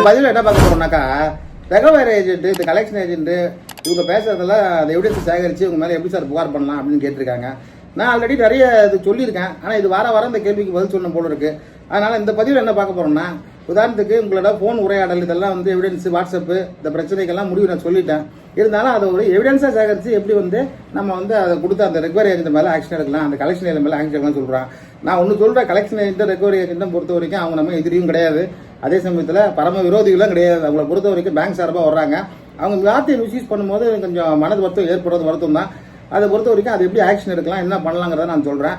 இந்த பதிவில் என்ன பார்க்க போறோம்னாக்கா ரெகவர் ஏஜென்ட்டு இந்த கலெக்ஷன் ஏஜென்ட்டு இவங்க பேசுறதெல்லாம் அந்த எவிடன்ஸ் சேகரித்து இவங்க மேலே எப்படி சார் புகார் பண்ணலாம் அப்படின்னு கேட்டிருக்காங்க. நான் ஆல்ரெடி நிறைய இது சொல்லியிருக்கேன். ஆனால் இது வார வாரம் இந்த கேள்விக்கு பதில் சொன்ன போல இருக்கு. அதனால் இந்த பதிவில் என்ன பார்க்க போகிறோம்னா உதாரணத்துக்கு உங்களோட ஃபோன் உரையாடல் இதெல்லாம் வந்து எவிடன்ஸ் வாட்ஸ்அப்பு இந்த பிரச்சனைக்கெல்லாம் முடிவு நான் சொல்லிட்டேன். இருந்தாலும் அதை ஒரு எவிடன்ஸாக சேகரித்து எப்படி வந்து நம்ம வந்து அதை கொடுத்து அந்த ரெக்வரி ஏஜென்ட் மேலே ஆக்ஷன் எடுக்கலாம் அந்த கலெக்ஷன் ஏஜென்ட் மேலே ஆக்ஷன் எடுக்கலாம்னு சொல்கிறான் நான் ஒன்று சொல்கிறேன் கலெக்ஷன் ஏஜென்ட் ரெக்வரி ஏஜென்ட்டை பொறுத்த வரைக்கும் அவங்க நம்ம எதிரியும் கிடையாது. அதே சமயத்தில் பரம விரோதிகளும் கிடையாது. அவங்கள பொறுத்த வரைக்கும் பேங்க் சார்பாக வர்றாங்க. அவங்க வார்த்தையை மிஸ்யூஸ் பண்ணும்போது கொஞ்சம் மனது வருத்தம் ஏற்படுறது வருத்தம் தான். அதை பொறுத்த வரைக்கும் அது எப்படி ஆக்ஷன் எடுக்கலாம் என்ன பண்ணலாங்கிறத நான் சொல்கிறேன்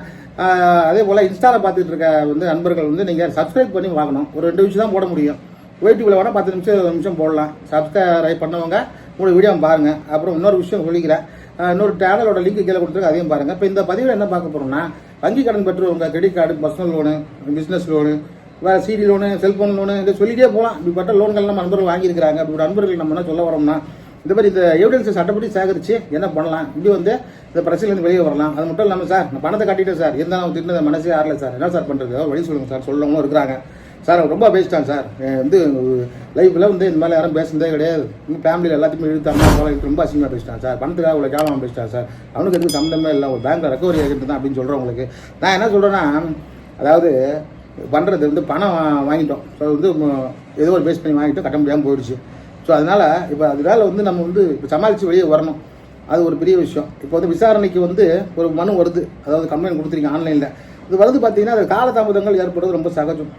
அதே போல் இன்ஸ்டாவில் பார்த்துட்டு இருக்க வந்து நண்பர்கள் வந்து நீங்கள் சப்ஸ்கிரைப் பண்ணி வாங்கணும். ஒரு ரெண்டு நிமிஷம் தான் போட முடியும். யூடியூப்ல வேணால் பத்து நிமிஷம் நிமிஷம் போடலாம். சப்ஸ்கிரைப் பண்ணவங்க உங்களோட வீடியோ பாருங்கள் அப்புறம் இன்னொரு விஷயம் சொல்லிக்கிறேன். இன்னொரு சேனலோட லிங்க் கீழே கொடுத்துருக்கு அதையும் பாருங்கள் இப்போ இந்த பதிவில் என்ன பார்க்க போகிறோம்னா வங்கி கடன் பெற்றவங்க credit card personal loan business loan வேறு சிடி லோனு செல்ஃபோன் லோனு இதை சொல்லிட்டே போகலாம் இப்படிப்பட்ட லோன்கள் நம்ம நண்பர்கள் வாங்கியிருக்கிறாங்க. அப்படி ஒரு நண்பர்கள் நம்ம என்ன சொல்ல வரோம்னா இந்த மாதிரி இந்த எவிடன்ஸை சட்டப்படி சேகரித்து என்ன பண்ணலாம்? இப்படி வந்து இந்த பிரச்சனைலேருந்து வெளியே வரலாம். அது மட்டும் இல்லாமல் சார் நான் பணத்தை கட்டிட்டேன் சார். இருந்தாலும் திட்டினது மனசே ஆறல சார். என்ன சார் பண்ணுறது வழி சொல்லுங்கள் சார். சொல்லவங்களும் இருக்கிறாங்க. சார் அவர் ரொம்ப பேசிட்டான் சார். வந்து லைஃப்பில் வந்து இந்த மாதிரி யாரும் பேசுனதே கிடையாது. இன்னும் ஃபேமிலியில் எல்லாத்தையுமே இழுத்து அம்மா ரொம்ப அசிங்கமாக பேசிட்டான் சார். பணத்துக்காக அவ்வளோ கேவலமாக பேசிட்டான் சார். அவனுக்கு எதுவும் சம்மந்தமே இல்லை. ஒரு பேங்க்கில் ரெக்கவரி ஆகிட்டு தான் அப்படின்னு சொல்கிறவங்களுக்கு நான் என்ன சொல்கிறேன்னா அதாவது பண்ணுறது வந்து பணம் வாங்கிட்டோம். ஸோ வந்து ஏதோ ஒரு பேஸ் பண்ணி வாங்கிட்டோம் கட்ட முடியாமல் போயிடுச்சு. ஸோ அதனால் இப்போ அதனால் வந்து நம்ம வந்து இப்போ சமாளித்து வெளியே வரணும். அது ஒரு பெரிய விஷயம். இப்போ வந்து விசாரணைக்கு வந்து ஒரு மனு வருது. அதாவது கம்ப்ளைண்ட் கொடுத்துருக்கீங்க ஆன்லைனில் இது வருது பார்த்தீங்கன்னா அது காலதாமதங்கள் ஏற்படுறது ரொம்ப சகஜம்.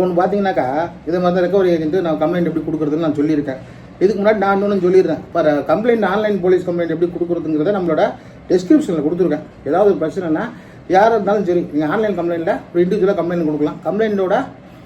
ஒன்று பார்த்தீங்கன்னாக்கா இதை மாதிரி ரெக்கவரி ஏஜென்ட் நான் கம்ப்ளைண்ட் எப்படி கொடுக்குறதுன்னு நான் சொல்லியிருக்கேன். இதுக்கு முன்னாடி நான் இன்னொன்று சொல்லிடுறேன் இப்போ கம்ப்ளைண்ட் ஆன்லைன் போலீஸ் கம்ப்ளைண்ட் எப்படி கொடுக்குறதுங்கிறத நம்மளோட டெஸ்கிரிப்ஷனில் கொடுத்துருக்கேன். ஏதாவது ஒரு பிரச்சனைனா யாராக இருந்தாலும் சரி நீங்கள் ஆன்லைன் கம்ப்ளைண்ட்டில் ஒரு இண்டிவிஜுவலாக கம்ப்ளைண்ட் கொடுக்கலாம். கம்ப்ளைண்ட்டோட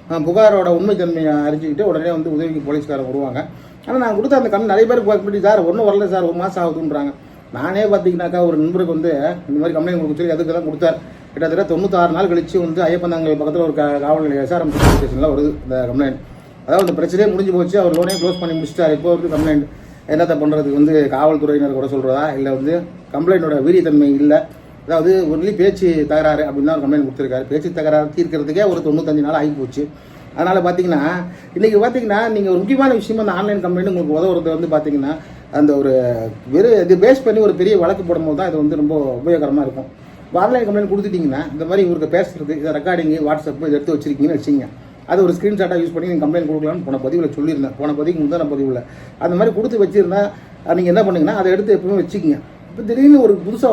புகாரோட புகாரோட உண்மைத்தன்மையை அறிஞ்சிக்கிட்டு உடனே வந்து உதவிக்கு போலீஸ்காரன் வருவாங்க. ஆனால் நான் கொடுத்த அந்த கம்ப்ளைண்ட் நிறைய பேர் பண்ணி சார் ஒன்றும் வரல சார் ஒரு மாதம் ஆகுதுன்றாங்க. நானே பார்த்தீங்கன்னாக்கா ஒரு நண்பருக்கு வந்து இந்த மாதிரி கம்ப்ளைண்ட் கொடுக்க சொல்லி அதுக்கு தான் கொடுத்தார் கிட்டத்தட்ட தொண்ணூத்தாறு நாள் கழிச்சு வந்து ஐயப்பந்தாங்கல் பக்கத்தில் ஒரு காவல் நிலைய எஸ்ஆர்எம் ஸ்டேஷனில் வருது இந்த கம்ப்ளைண்ட் அதாவது இந்த பிரச்சனையே முடிஞ்சு போச்சு. அவர் லோனே க்ளோஸ் பண்ணி முடிச்சிட்டார். இப்போ வந்து கம்ப்ளைண்ட் என்னத்தை பண்ணுறதுக்கு வந்து காவல்துறையினர் கூட சொல்கிறதா இல்லை வந்து கம்ப்ளைண்டோட வீரியத்தன்மை இல்லை. அதாவது ஒன்லி பேச்சு தகராறு அப்படின்னு தான் கம்ப்ளைண்ட் கொடுத்துருக்காரு. பேச்சு தகராறு தீர்க்கிறதுக்கே ஒரு தொண்ணூத்தஞ்சு நாள் ஆகி போச்சு. அதனால் பார்த்தீங்கன்னா இன்றைக்கி பார்த்தீங்கன்னா நீங்கள் ஒரு முக்கியமான விஷயம் அந்த ஆன்லைன் கம்ப்ளைண்ட் உங்களுக்கு உதவுறது வந்து பார்த்தீங்கன்னா அந்த ஒரு வெறும் இது பேஸ் பண்ணி ஒரு பெரிய வழக்கு போடும்போது தான் இது வந்து ரொம்ப உபயோகரமாக இருக்கும். ஆன்லைன் கம்ப்ளைண்ட் கொடுத்துட்டிங்கன்னா இந்த மாதிரி இவருக்கு பேசுறது இதை ரெக்கார்டிங்கு வாட்ஸ்அப் இதை எடுத்து வச்சிருக்கீங்கன்னு வச்சுங்க அது ஒரு ஸ்க்ரீன்ஷாட்டாக யூஸ் பண்ணி நீங்கள் கம்ப்ளைண்ட் கொடுக்கலாம்னு போன பதிவில் சொல்லியிருந்தேன். போன பதிவுக்கு முந்தான பதிவில். அந்த மாதிரி கொடுத்து வச்சுருந்தா நீங்கள் என்ன பண்ணுங்கன்னா அதை எடுத்து எப்பவுமே வச்சுக்கிங்க. இப்போ திடீர்னு ஒரு புதுசாக